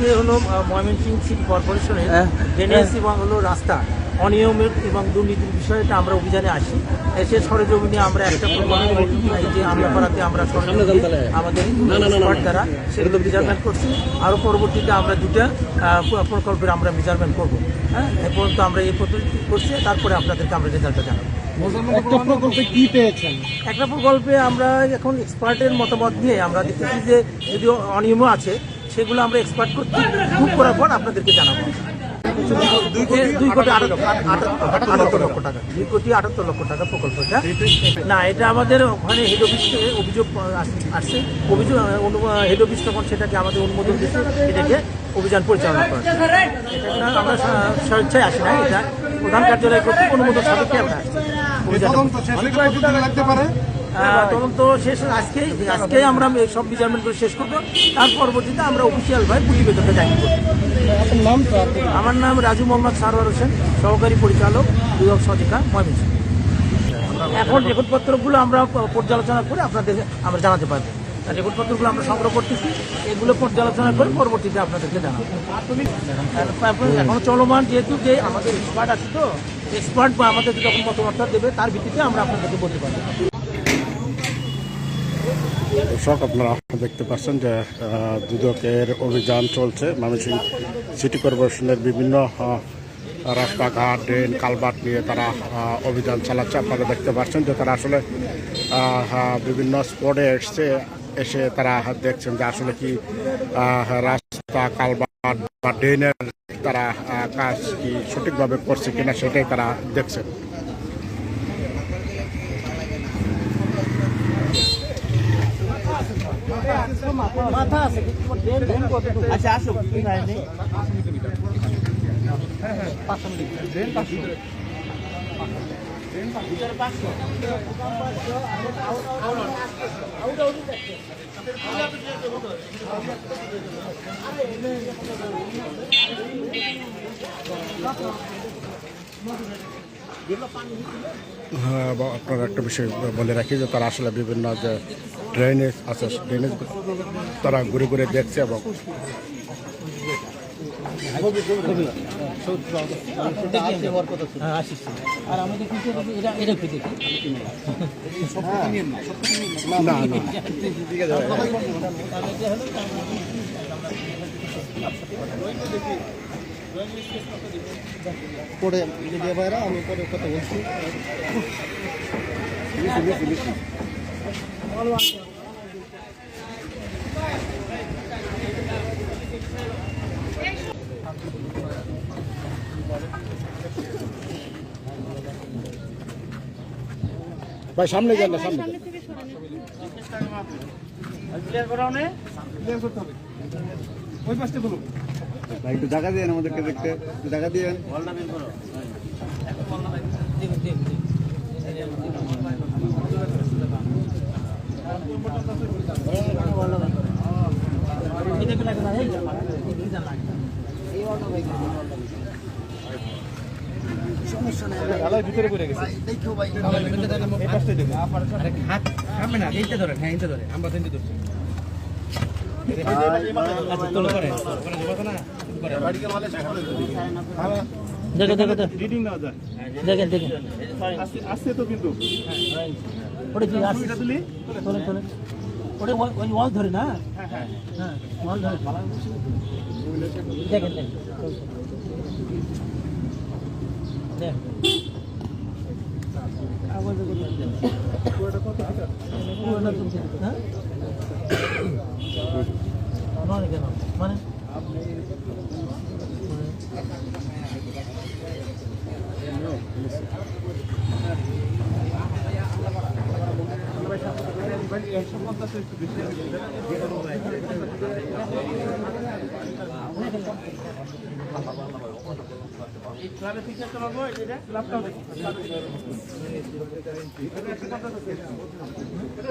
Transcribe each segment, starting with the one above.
আজকে হলো ময়মনসিংহ সিটি কর্পোরেশনের হ্যাঁ। ড্রেনেজ এবং হলো রাস্তা। অনিয়মের এবং দুর্নীতির বিষয়টা আমরা অভিযানে আসি। এসে সরেজমিনে আমরা একটা যে আমলাপাড়াতে আমরা আমাদের দ্বারা সেগুলো মেজারমেন্ট করছি। আরও পরবর্তীতে আমরা দুটা প্রকল্পের আমরা মেজারমেন্ট করব। হ্যাঁ এ পর্যন্ত আমরা এই পদ্ধতি করছি। তারপরে আপনাদেরকে আমরা রেজাল্টটা জানাব। একটা প্রকল্পে কি পেয়েছেন? একটা প্রকল্পে আমরা এখন এক্সপার্টের মতামত নিয়ে আমরা দেখতেছি যে যদি অনিয়মও আছে সেগুলো আমরা এক্সপার্ট করছি। প্রুভ করার পর আপনাদেরকে জানাব। দুই কোটি আটাত্তর লক্ষ টাকা। দুই কোটি আটাত্তর লক্ষ টাকা প্রকল্পটা না এটা আমাদের ওখানে হেড অফিস থেকে অভিযোগ আস- আসছে। অভিযোগ হেড অফিস তখন সেটাকে আমাদের অনুমোদন দিচ্ছে এটাকে অভিযান পরিচালনা করা এটা আমরা স্বেচ্ছায় আসি না এটা প্রধান কার্যালয় কর্তৃক অনুমোদন সাপেক্ষে আমরা আসছি। আহ, তদন্ত শেষ আজকে আজকে আমরা সব মেজারমেন্টগুলো শেষ করব। তার পরবর্তীতে আমরা অফিসিয়াল ভাবে প্রতিবেদনটা আপনার আমার নাম রাজু মোহাম্মদ সারোয়ার হোসেন সহকারী পরিচালক দুদক সদিকা ময়মনসিংহ। এখন রেকর্ডপত্রগুলো আমরা পর্যালোচনা করে আপনাদের আমরা জানাতে পারব। আর রেকর্ডপত্রগুলো আমরা সংগ্রহ করতেছি এগুলো পর্যালোচনা করে পরবর্তীতে আপনাদেরকে জানাব। এখনও চলমান যেহেতু যে আমাদের এক্সপার্ট আছে তো এক্সপার্ট বা আমাদের যখন মতামতটা দেবে তার ভিত্তিতে আমরা আপনাদেরকে বলতে পারব। দর্শক আপনারা দেখতে পাচ্ছেন যে দুদকের অভিযান চলছে। ময়মনসিংহ সিটি কর্পোরেশনের বিভিন্ন রাস্তাঘাট, ড্রেন, কালভার্ট নিয়ে তারা অভিযান চালাচ্ছে। আপনারা দেখতে পাচ্ছেন যে তারা আসলে বিভিন্ন স্পটে এসছে, এসে তারা দেখছেন যে আসলে কি রাস্তা, কালভার্ট বা ড্রেনের তারা কাজ কি সঠিকভাবে করছে কিনা সেটাই তারা দেখছেন। মাথা আছে আচ্ছা আসো। পাঁচশো মিনিট ড্রেন পাঁচশো হ্যাঁ, আপনার একটা বিষয় বলে রাখি যে তারা আসলে বিভিন্ন যে ড্রেনেজ আছে ড্রেনেজ তারা ঘুরে ঘুরে দেখছে এবং হ্যাঁ না না পরে মিডিয়া ভাইরা আমি পরে কথা বলছি। ভাই সামনে যান না সামনে। ক্লিয়ার করাও নেই ভাই একটু জায়গা দিয়েন আমাদেরকে দেখতে। একটু জায়গা দিয়েন ভিতরে পড়ে গেছে। এই পাশটাই দেখুন হাত সামনে না এইটা ধরেন হ্যাঁ এইটা ধরেন আমরা তিনটে ধরছি। দেখো দেখো দেখেন দেখেন। আসছে- তো কিন্তু। ওটা কি আসছে চলেন চলেন ওটা ওই- ওই ওয়াল ধরে না? হ্যাঁ ওয়াল ধরে। দেখেন দেখেন। দেখ। হ্যাঁ? নয় কেন? মানে? এন ঠিকই আছে তো এইটা তো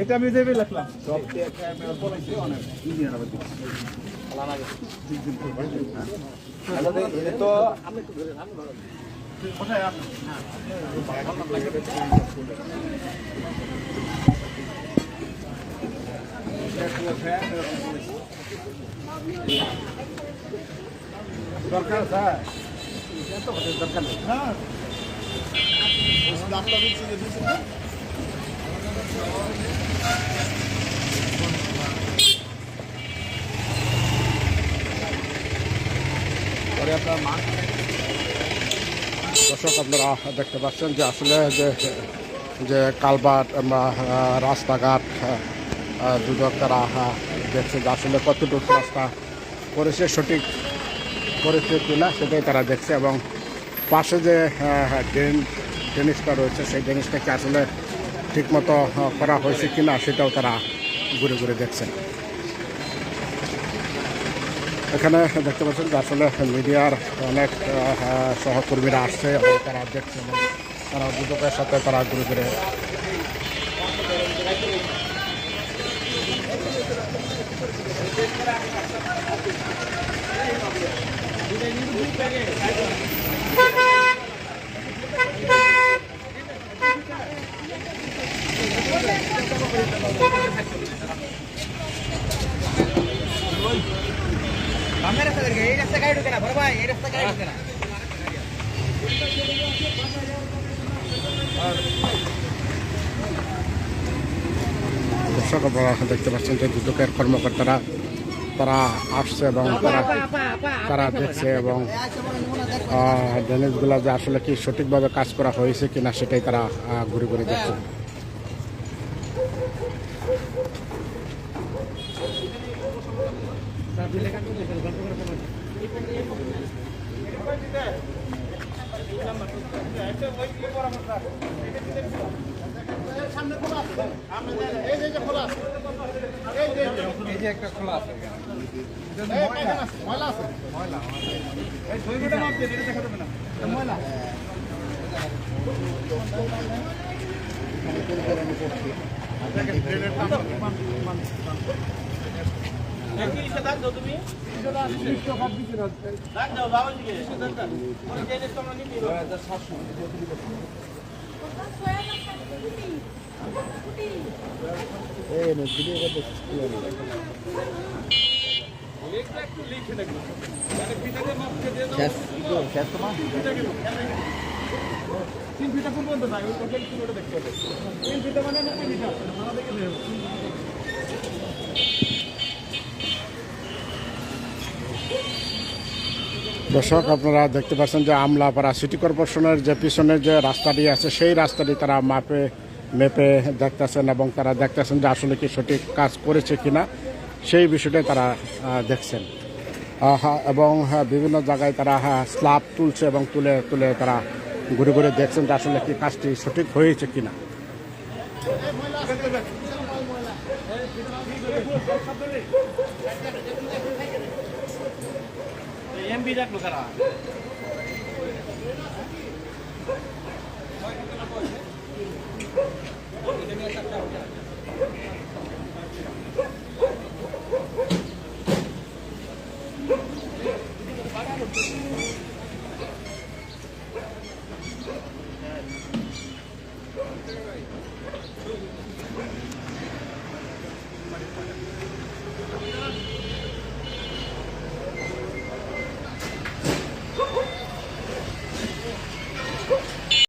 এটা আমি দেবে ইঞ্জিনিয়ার তো দরকার স্যার দরকার মা দর্শক, আপনারা দেখতে পাচ্ছেন যে আসলে যে যে কালবাট রাস্তাঘাট দুদক তারা দেখছে যে আসলে কতটুকু রাস্তা করেছে, সঠিক করেছে কিনা সেটাই তারা দেখছে এবং পাশে যে ড্রেন, ড্রেনেজটা রয়েছে, সেই ড্রেনেজটাকে আসলে ঠিকমতো মতো করা হয়েছে কিনা সেটাও তারা ঘুরে ঘুরে দেখছেন। এখানে দেখতে পাচ্ছেন যে আসলে মিডিয়ার অনেক সহকর্মীরা আসছে এবং তারা দেখছেন তারা দুদকের সাথে তারা ঘুরে ঘুরে বামের রাস্তা থেকে এই রাস্তা গাড়ি ঢুকে না বড় ভাই এই রাস্তা গাড়ি ঢুকে না। দর্শক আপনারা দেখতে পাচ্ছেন যে দুদকের কর্মকর্তারা তারা আসছে এবং তারা তারা দেখছে এবং ড্রেনেজগুলো যে আসলে কি সঠিকভাবে কাজ করা হয়েছে কিনা সেটাই তারা ঘুরে ঘুরে দেখছে। এই যে একটা খোলা আছে ময়লা। আছে ময়লা ময়লা তুমি তিন ফিটা পর্যন্ত নাই ওই দেখতে হবে। তিন ফিটা মানে নব্বই মিটার ভাড়া দেখে দেবো দর্শক আপনারা দেখতে পাচ্ছেন যে আমলাপাড়া সিটি কর্পোরেশনের যে পিছনে যে রাস্তাটি আছে সেই রাস্তাটি তারা মাপে মেপে দেখতেছেন এবং তারা দেখতেছেন যে আসলে কি সঠিক কাজ করেছে কিনা। সেই বিষয়টাই তারা দেখছেন। এবং হ্যাঁ, বিভিন্ন জায়গায় তারা হ্যাঁ স্ল্যাব তুলছে এবং তুলে তুলে তারা ঘুরে ঘুরে দেখছেন যে আসলে কি কাজটি সঠিক হয়েছে কিনা। ఏం బీజాట్లు కరా?